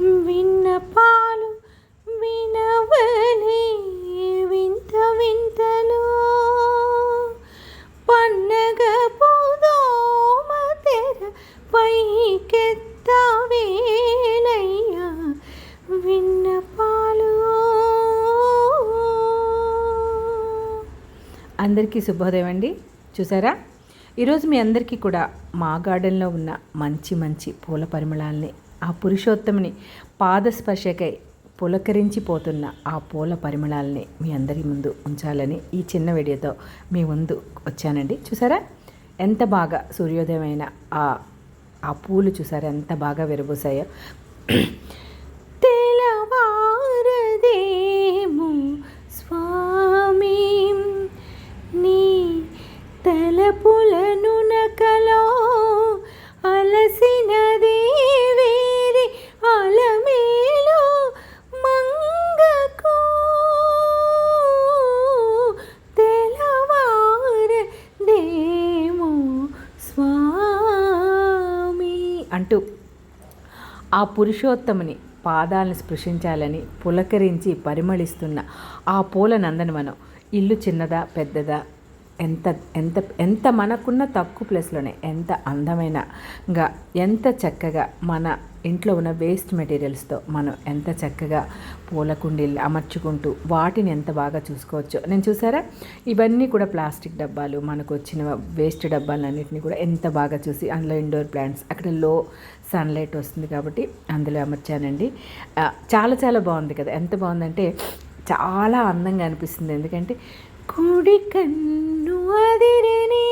విన్నపాలు వినవలే వింత వింతలు. పన్నగ పోదోమ తెర పైకెత్తవేలయ్యా విన్నపాలు. అందరికీ శుభోదయం అండి. చూసారా? ఈరోజు మీ అందరికీ కూడా మా గార్డెన్లో ఉన్న మంచి మంచి పూల పరిమళాల్ని ఆ పురుషోత్తముని పాదస్పర్శకై పులకరించిపోతున్న ఆ పూల పరిమళాలని మీ అందరి ముందు ఉంచాలని ఈ చిన్న వీడియోతో మీ ముందు వచ్చానండి. చూసారా? ఎంత బాగా సూర్యోదయమైన ఆ ఆ పూలు చూసారా? ఎంత బాగా విరబూసాయో. తెలవారదేము స్వామి నీ తలపులను ఆ పురుషోత్తముని పాదాలను స్పృశించాలని పులకరించి పరిమళిస్తున్న ఆ పూల నందనవనం ఇల్లు చిన్నదా పెద్దదా? ఎంత ఎంత ఎంత మనకున్న తక్కువ ప్లేస్లోనే ఎంత అందమైనగా ఎంత చక్కగా మన ఇంట్లో ఉన్న వేస్ట్ మెటీరియల్స్తో మనం ఎంత చక్కగా పూల కుండీలు అమర్చుకుంటూ వాటిని ఎంత బాగా చూసుకోవచ్చో. నేను చూసారా? ఇవన్నీ కూడా ప్లాస్టిక్ డబ్బాలు మనకు వచ్చిన వేస్ట్ డబ్బాలన్నింటినీ కూడా ఎంత బాగా చూసి అందులో ఇండోర్ ప్లాంట్స్ అక్కడ లో సన్లైట్ వస్తుంది కాబట్టి అందులో అమర్చానండి. చాలా చాలా బాగుంది కదా. ఎంత బాగుందంటే చాలా అందంగా అనిపిస్తుంది. ఎందుకంటే కుడి కన్ను అదిరని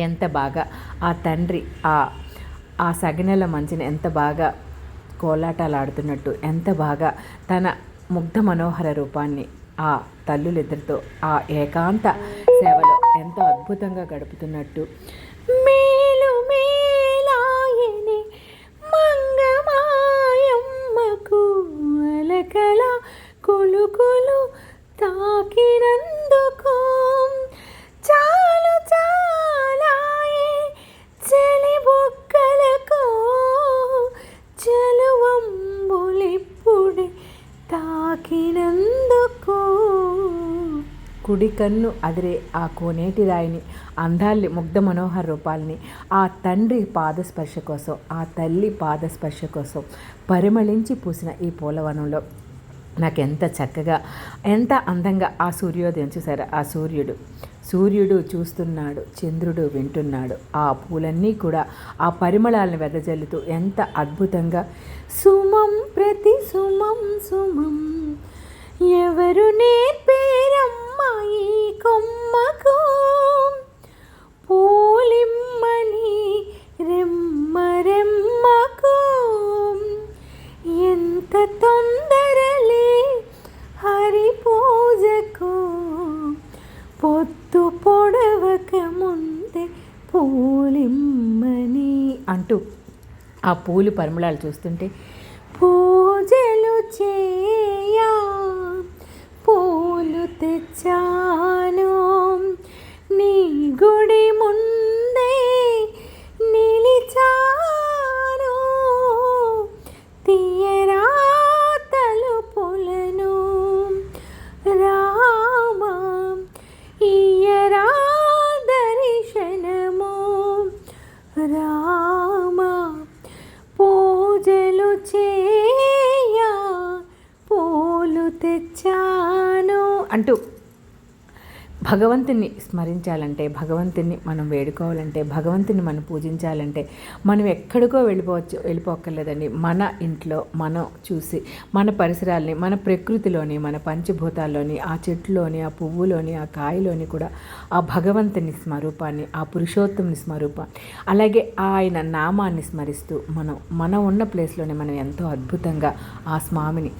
ఎంత బాగా ఆ తండ్రి ఆ ఆ సగినెల మంచిని ఎంత బాగా కోలాటాలు ఆడుతున్నట్టు ఎంత బాగా తన ముగ్ధ మనోహర రూపాన్ని ఆ తల్లులిద్దరితో ఆ ఏకాంత సేవలో ఎంతో అద్భుతంగా గడుపుతున్నట్టు. మేలు మేలాయని మంగమాయమ్మకు అలకల కొలుకులు తాకినందుకు కుడి కన్ను అదిరే ఆ కోనేటి రాయిని అందాల్ని ముగ్ధ మనోహర రూపాల్ని ఆ తండ్రి పాదస్పర్శ కోసం ఆ తల్లి పాదస్పర్శ కోసం పరిమళించి పూసిన ఈ పూలవనంలో. నాకు ఎంత చక్కగా ఎంత అందంగా ఆ సూర్యోదయం చూసారా ఆ సూర్యుడు. సూర్యుడు చూస్తున్నాడు చంద్రుడు వింటున్నాడు. ఆ పూలన్నీ కూడా ఆ పరిమళాలను వెదజల్లుతూ ఎంత అద్భుతంగా సుమం ప్రతి సుమం సుమం ఎవరు నేర్పేరమ్మా అంటూ ఆ పూలు పరిమళాలు చూస్తుంటే వచ్చాను అంటూ భగవంతుని స్మరించాలంటే భగవంతుని మనం వేడుకోవాలంటే భగవంతుని మనం పూజించాలంటే మనం ఎక్కడికో వెళ్ళిపోవచ్చు వెళ్ళిపోక్కర్లేదండి. మన ఇంట్లో మనం చూసి మన పరిసరాల్ని మన ప్రకృతిలోని మన పంచభూతాల్లోని ఆ చెట్టులోని ఆ పువ్వులోని ఆ కాయలోని కూడా ఆ భగవంతుని స్వరూపాన్ని ఆ పురుషోత్తముని స్వరూపాన్ని అలాగే ఆయన నామాన్ని స్మరిస్తూ మనం మనం ఉన్న ప్లేస్లోనే మనం ఎంతో అద్భుతంగా ఆ స్వామిని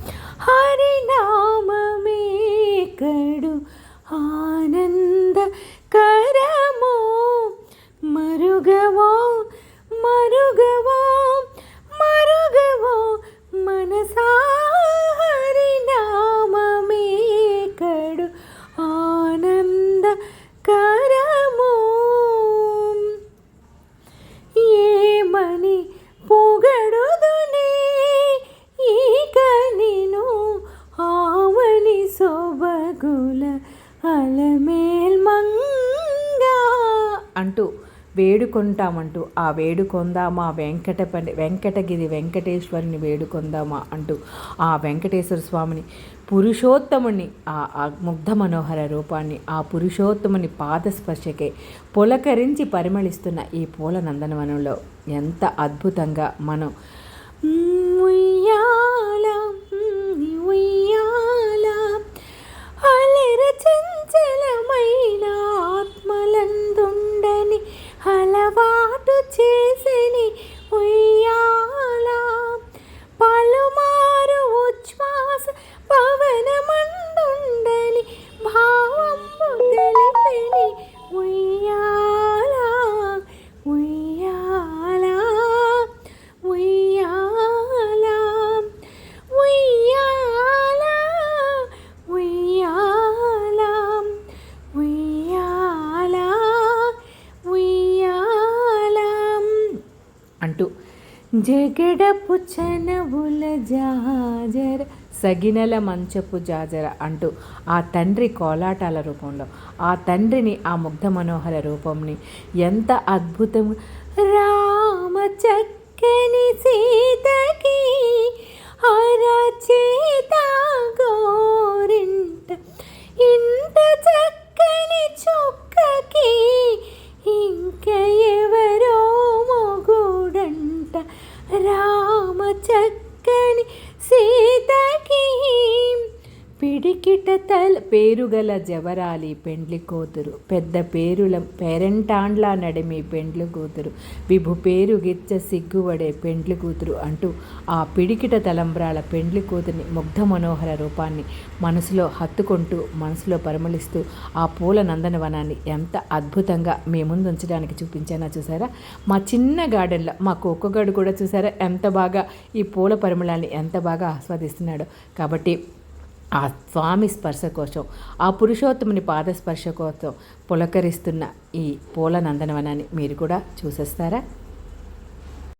ഹരിനാമമേ കടു ആനന്ദ കരമോ മരുകവോ వేడుకుంటామంటూ ఆ వేడుకొందామా? వెంకటపల్లి వెంకటగిరి వెంకటేశ్వరుని వేడుకొందామా? అంటూ ఆ వెంకటేశ్వర స్వామిని పురుషోత్తముని ఆ ఆ ముగ్ధ మనోహర రూపాన్ని ఆ పురుషోత్తముని పాదస్పర్శకే పులకరించి పరిమళిస్తున్న ఈ పూల నందనవనంలో ఎంత అద్భుతంగా మనం జగడపు చనవుల జాజర సగినల మంచపు జాజర అంటూ ఆ తండ్రి కోలాటాల రూపంలో ఆ తండ్రిని ఆ ముగ్ధ మనోహర రూపంని ఎంత అద్భుతం రామ చక్కని సీత రామ చక్కని సీతకి పిడికిట తల్ పేరుగల జవరాలి పెండ్లి కూతురు. పెద్ద పేరుల పేరెంటాండ్లా నడిమి పెండ్లి కూతురు. విభు పేరు గిచ్చ సిగ్గువడే పెండ్లి కూతురు అంటూ ఆ పిడికిట తలంబ్రాల పెండ్లి కూతురిని ముగ్ధ మనోహర రూపాన్ని మనసులో హత్తుకుంటూ మనసులో పరిమళిస్తూ ఆ పూల నందనవనాన్ని ఎంత అద్భుతంగా మీ ముందు ఉంచడానికి చూపించానా చూసారా? మా చిన్న గార్డెన్లో మా కుక్కగాడు కూడా చూసారా? ఎంత బాగా ఈ పూల పరిమళాన్ని ఎంత బాగా ఆస్వాదిస్తున్నాడో. కాబట్టి ఆ స్వామి స్పర్శ కోసం ఆ పురుషోత్తముని పాదస్పర్శ కోసం పులకరిస్తున్న ఈ పూల నందనవనాన్ని మీరు కూడా చూసేస్తారా?